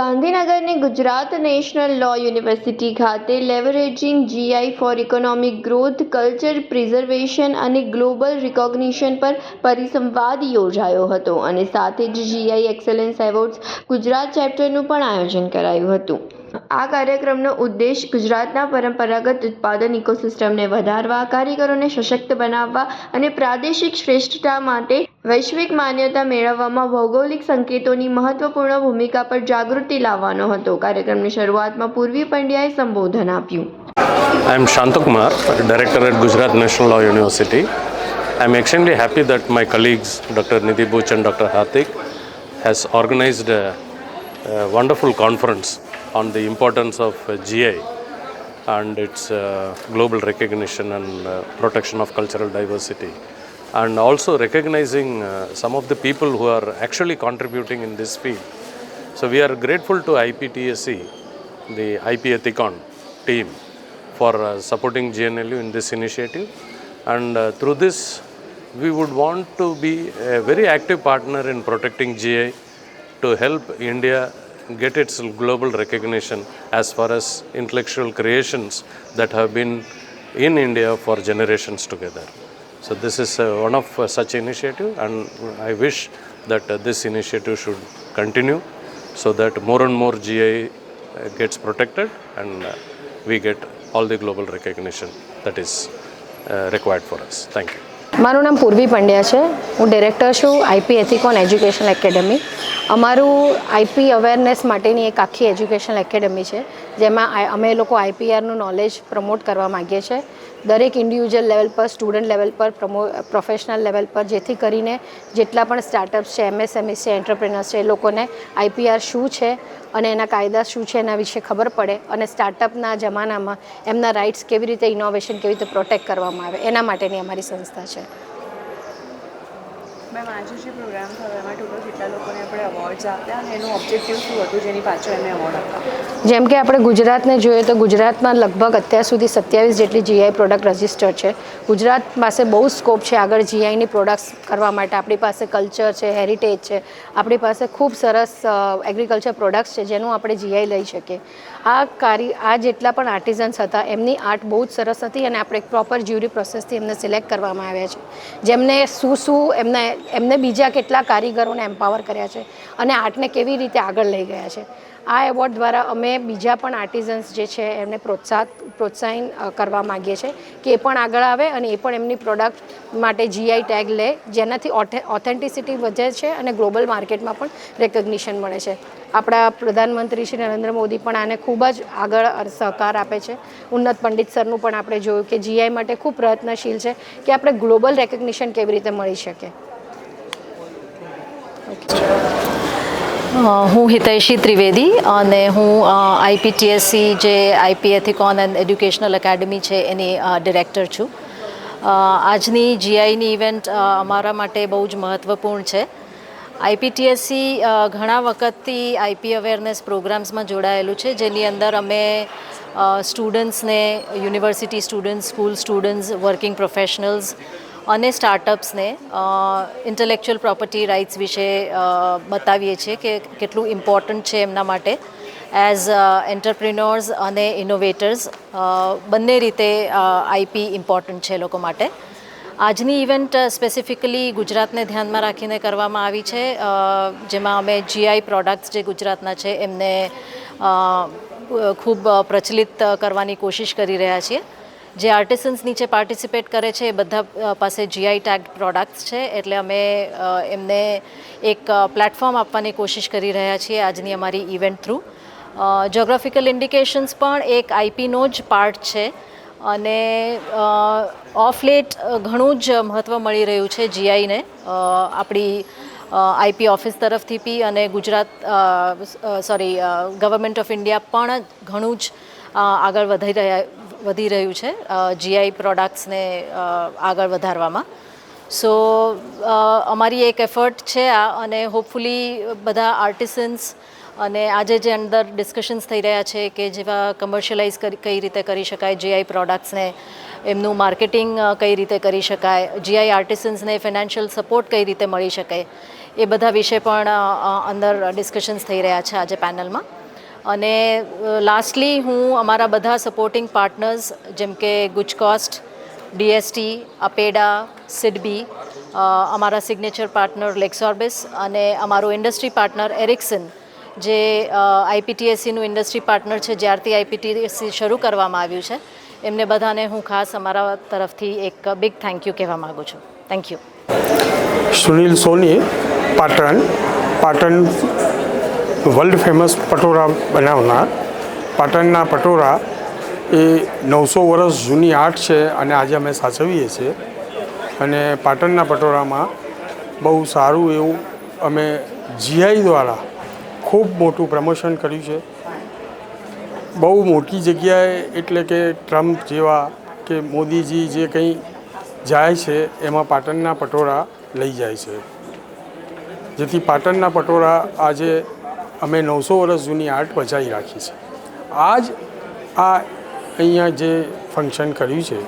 ગાંધીનગરની Gujarat national law university ખાતે leveraging GI for economic growth culture preservation અને global recognition પર પરિસંવાદ યોજાયો હતો અને સાથે જ જીઆઈ એક્સલન્સ એવોર્ડ્સ ગુજરાત ચેપ્ટરનું પણ આયોજન કરાયું હતું. આ કાર્યક્રમનો ઉદ્દેશ ગુજરાતના પરંપરાગત ઉત્પાદન ઇકોસિસ્ટમને વધારવા કારીગરોને સશક્ત બનાવવા અને પ્રાદેશિક શ્રેષ્ઠતા માટે વૈશ્વિક માન્યતા મેળવવામાં ભૌગોલિક સંકેતોની મહત્વપૂર્ણ ભૂમિકા પર જાગૃતિ લાવવાનો હતો કાર્યક્રમની શરૂઆતમાં પૂર્વી પંડ્યાએ સંબોધન આપ્યું I am Shantakumar, Director at Gujarat National Law University. I am extremely happy that my colleagues, Dr. Nidhi Buch and Dr. Hatik, has organized a, a wonderful on the importance of uh, GI and its uh, global recognition and uh, protection of cultural diversity. And also recognizing uh, some of the people who are actually contributing in this field. So we are grateful to IPTSC, the IP Ethicon team, for uh, supporting GNLU in this initiative. And uh, through this, we would want to be a very active partner in protecting GI to help India get its global recognition as far as intellectual creations that have been in India for generations together. So this is uh, one of uh, such initiative, and I wish that uh, this initiative should continue, so that more and more GI uh, gets protected, and uh, we get all the global recognition that is uh, required for us. Thank you. મારું નામ પૂર્વી પંડ્યા છે હું director છું IP Ethicon education academy અમારું IP awareness માટેની એક આખી એજ્યુકેશનલ એકેડમી છે, જેમાં અમે લોકો આઈપીઆરનું નોલેજ પ્રમોટ કરવા માગીએ છીએ. દરેક ઇન્ડિવિજ્યુઅલ લેવલ પર સ્ટુડન્ટ લેવલ પર પ્રમો પ્રોફેશનલ લેવલ પર, જેથી કરીને જેટલા પણ સ્ટાર્ટઅપ્સ છે એમએસએમઈસ છે એન્ટરપ્રિનર્સ છે, એ લોકોને આઈપીઆર શું છે અને એના કાયદા શું છે એના વિશે ખબર પડે અને સ્ટાર્ટઅપના જમાનામાં એમના રાઇટ્સ કેવી રીતે ઇનોવેશન કેવી રીતે પ્રોટેક્ટ કરવામાં આવે, એના માટેની અમારી સંસ્થા છે. મેમ આજે જે પ્રોગ્રામ થયો એમાં ટોટલ કેટલા લોકોને આપણે અવોર્ડ્સ આપ્યા અને એનું ઓબ્જેક્ટિવ શું હતું જેની પાછળ એમને એવોર્ડ આપ્યા? જેમ કે આપણે ગુજરાતને જોઈએ તો ગુજરાતમાં લગભગ અત્યાર સુધી સત્યાવીસ જેટલી જીઆઈ પ્રોડક્ટ રજિસ્ટર છે. ગુજરાત પાસે બહુ સ્કોપ છે આગળ જીઆઈની પ્રોડક્ટ્સ કરવા માટે. આપણી પાસે કલ્ચર છે હેરિટેજ છે. આપણી પાસે ખૂબ સરસ એગ્રીકલ્ચર પ્રોડક્ટ્સ છે જેનું આપણે જીઆઈ લઈ શકીએ. આ કારી આ જેટલા પણ આર્ટિઝન્સ હતા, એમની આર્ટ બહુ જ સરસ હતી અને આપણે એક પ્રોપર જ્યુરી પ્રોસેસથી એમને સિલેક્ટ કરવામાં આવ્યા છે. જેમને શું શું એમને એમને બીજા કેટલા કારીગરોને એમ્પાવર કર્યા છે અને આર્ટને કેવી રીતે આગળ લઈ ગયા છે. આ એવોર્ડ દ્વારા અમે બીજા પણ આર્ટિઝન્સ જે છે એમને પ્રોત્સાહ, પ્રોત્સાહન કરવા માગીએ છીએ કે એ પણ આગળ આવે અને એ પણ એમની પ્રોડક્ટ માટે જીઆઈ ટેગ લે, જેનાથી ઓથેન્ટિસિટી વધે છે અને ગ્લોબલ માર્કેટમાં પણ રેકગ્નિશન મળે છે. આપણા પ્રધાનમંત્રી શ્રી નરેન્દ્ર મોદી પણ આને ખૂબ જ આગળ સહકાર આપે છે. ઉન્નત પંડિત સરનું પણ આપણે જોયું કે જીઆઈ માટે ખૂબ પ્રયત્નશીલ છે કે આપણે ગ્લોબલ રેકગ્નિશન કેવી રીતે મળી શકે. હું હિતૈષી ત્રિવેદી અને હું આઈપીટીએસસી જે IP Ethicon and educational academy છે એની ડિરેક્ટર છું. આજની જીઆઈની ઇવેન્ટ અમારા માટે બહુ જ મહત્ત્વપૂર્ણ છે. આઈપીટીએસસી ઘણા વખતથી આઈપી અવેરનેસ પ્રોગ્રામ્સમાં જોડાયેલું છે, જેની અંદર અમે સ્ટુડન્ટ્સને university students, school students, working professionals અને સ્ટાર્ટઅપ્સને ઇન્ટેલેક્ચુઅલ પ્રોપર્ટી રાઇટ્સ વિશે બતાવીએ છીએ કે કેટલું ઇમ્પોર્ટન્ટ છે એમના માટે. એઝ એન્ટરપ્રિનોર્સ અને ઇનોવેટર્સ બંને રીતે આઈપી ઇમ્પોર્ટન્ટ છે લોકો માટે. આજની ઇવેન્ટ સ્પેસિફિકલી ગુજરાતને ધ્યાનમાં રાખીને કરવામાં આવી છે. જેમાં અમે જીઆઈ પ્રોડક્ટ્સ જે ગુજરાતના છે, એમને ખૂબ પ્રચલિત કરવાની કોશિશ કરી રહ્યા છીએ. જે આર્ટિસન્સ નીચે પાર્ટિસિપેટ કરે છે, એ બધા પાસે જીઆઈ ટેગ પ્રોડક્ટ્સ છે. એટલે અમે એમને એક પ્લેટફોર્મ આપવાની કોશિશ કરી રહ્યા છીએ આજની અમારી ઇવેન્ટ થ્રુ જોગ્રાફિકલ ઇન્ડિકેશન્સ પણ એક આઈપીનો જ પાર્ટ છે. અને ઓફ લેટ ઘણું જ મહત્ત્વ મળી રહ્યું છે જીઆઈને આપણી આઈપી ઓફિસ તરફથી બી અને Gujarat sorry government of India પણ ઘણું જ આગળ વધી રહ્યા વધી રહ્યું છે જીઆઈ પ્રોડક્ટ્સને આગળ વધારવામાં. સો અમારી એક એફર્ટ છે આ, અને હોપફુલી બધા આર્ટિસન્સ અને આજે જે અંદર ડિસ્કશન્સ થઈ રહ્યા છે કે જેવા કમર્શિયલાઇઝ કઈ રીતે કરી શકાય જીઆઈ પ્રોડક્ટ્સને એમનું માર્કેટિંગ કઈ રીતે કરી શકાય જીઆઈ આર્ટિસન્સને ફિનાન્શિયલ સપોર્ટ કઈ રીતે મળી શકે, એ બધા વિશે પણ અંદર ડિસ્કશન્સ થઈ રહ્યા છે આજે પેનલમાં અને લાસ્ટલી હું અમારા બધા સપોર્ટિંગ પાર્ટનર્સ જેમ કે ગુજકોસ્ટ ડીએસટી અપેડા સિડબી અમારા સિગ્નેચર પાર્ટનર લેક્સોર્બિસ અને અમારું ઇન્ડસ્ટ્રી પાર્ટનર એરિક્સન જે આઈપીટીએસસીનું ઇન્ડસ્ટ્રી પાર્ટનર છે, જ્યારથી આઈપીટીએસસી શરૂ કરવામાં આવ્યું છે. એમને બધાને હું ખાસ અમારા તરફથી એક બિગ થેન્ક યુ કહેવા માગું છું. Thank you Sunil Soni, Patan. Patan world famous patola બનાવનાર. પાટણના પટોળા એ નવસો વર્ષ જૂની આર્ટ છે અને આજે અમે સાચવીએ છીએ. અને પાટણના પટોળામાં બહુ સારું એવું અમે જીઆઈ દ્વારા ખૂબ મોટું પ્રમોશન કર્યું છે. બહુ મોટી જગ્યાએ એટલે કે ટ્રમ્પ જેવા કે મોદીજી જે કંઈ જાય છે એમાં પાટણના પટોળા લઈ જાય છે. જેથી પાટણના પટોળા આજે અમે નવસો વર્ષ જૂની આર્ટ બચાવી રાખી છે. આજ આ અહીંયા જે ફંક્શન કર્યું છે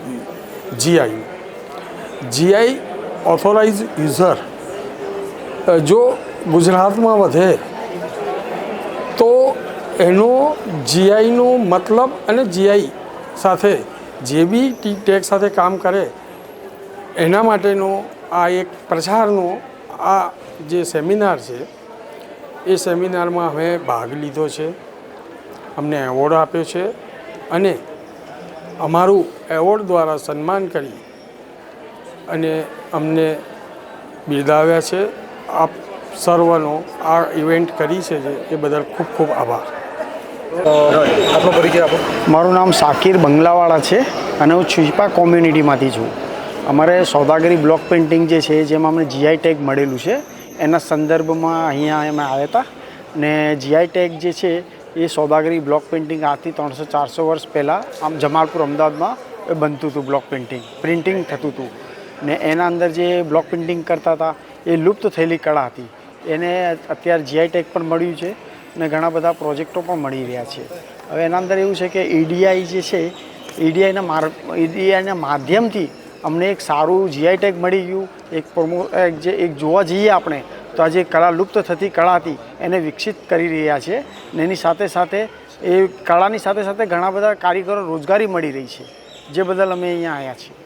જીઆઈ જીઆઈ ઓથોરાઇઝ યુઝર જો ગુજરાતમાં વધે, તો એનો જીઆઈનો મતલબ અને જીઆઈ સાથે જે બી ટી ટેક સાથે કામ કરે, એના માટેનો આ એક પ્રચારનો આ જે સેમિનાર છે એ સેમિનારમાં અમે ભાગ લીધો છે. અમને એવોર્ડ આપ્યો છે અને અમારું એવોર્ડ દ્વારા સન્માન કરી અને અમને બિરદાવ્યા છે. આપ સર્વનો આ ઇવેન્ટ કરી છે જે, એ બદલ ખૂબ ખૂબ આભાર. આપનો પરિચય આપો મારું નામ સાકિર બંગલાવાળા છે અને હું છુપા કોમ્યુનિટીમાંથી છું. અમારે સોદાગરી બ્લોક પેઇન્ટિંગ જે છે, જેમાં અમને જીઆઈ ટેગ મળેલું છે. એના સંદર્ભમાં અહીંયા અમે આવ્યા હતા. ને જીઆઈ ટેગ જે છે, એ સોદાગરી બ્લોક પેઇન્ટિંગ આજથી ત્રણસો ચારસો વર્ષ પહેલાં આમ જમાલપુર અમદાવાદમાં એ બનતું હતું બ્લોક પેઇન્ટિંગ, પ્રિન્ટિંગ થતું હતું. ને એના અંદર જે બ્લોક પેઇન્ટિંગ કરતા હતા, એ લુપ્ત થયેલી કળા હતી. એને અત્યારે જીઆઈ ટેગ પણ મળ્યું છે ને ઘણા બધા પ્રોજેક્ટો પણ મળી રહ્યા છે. હવે એના અંદર એવું છે કે ઈડીઆઈ જે છે ઈડીઆઈના માર ઈડીઆઈના માધ્યમથી અમને એક સારું જીઆઈ ટેગ મળી ગયું. એક પ્રમો જે, એક જોવા જઈએ આપણે, તો આ જે કળા લુપ્ત થતી કળા હતી, એને વિકસિત કરી રહ્યા છે. ને એની સાથે સાથે એ કળાની સાથે સાથે ઘણા બધા કારીગરો રોજગારી મળી રહી છે, જે બદલ અમે અહીંયા આવ્યા છીએ.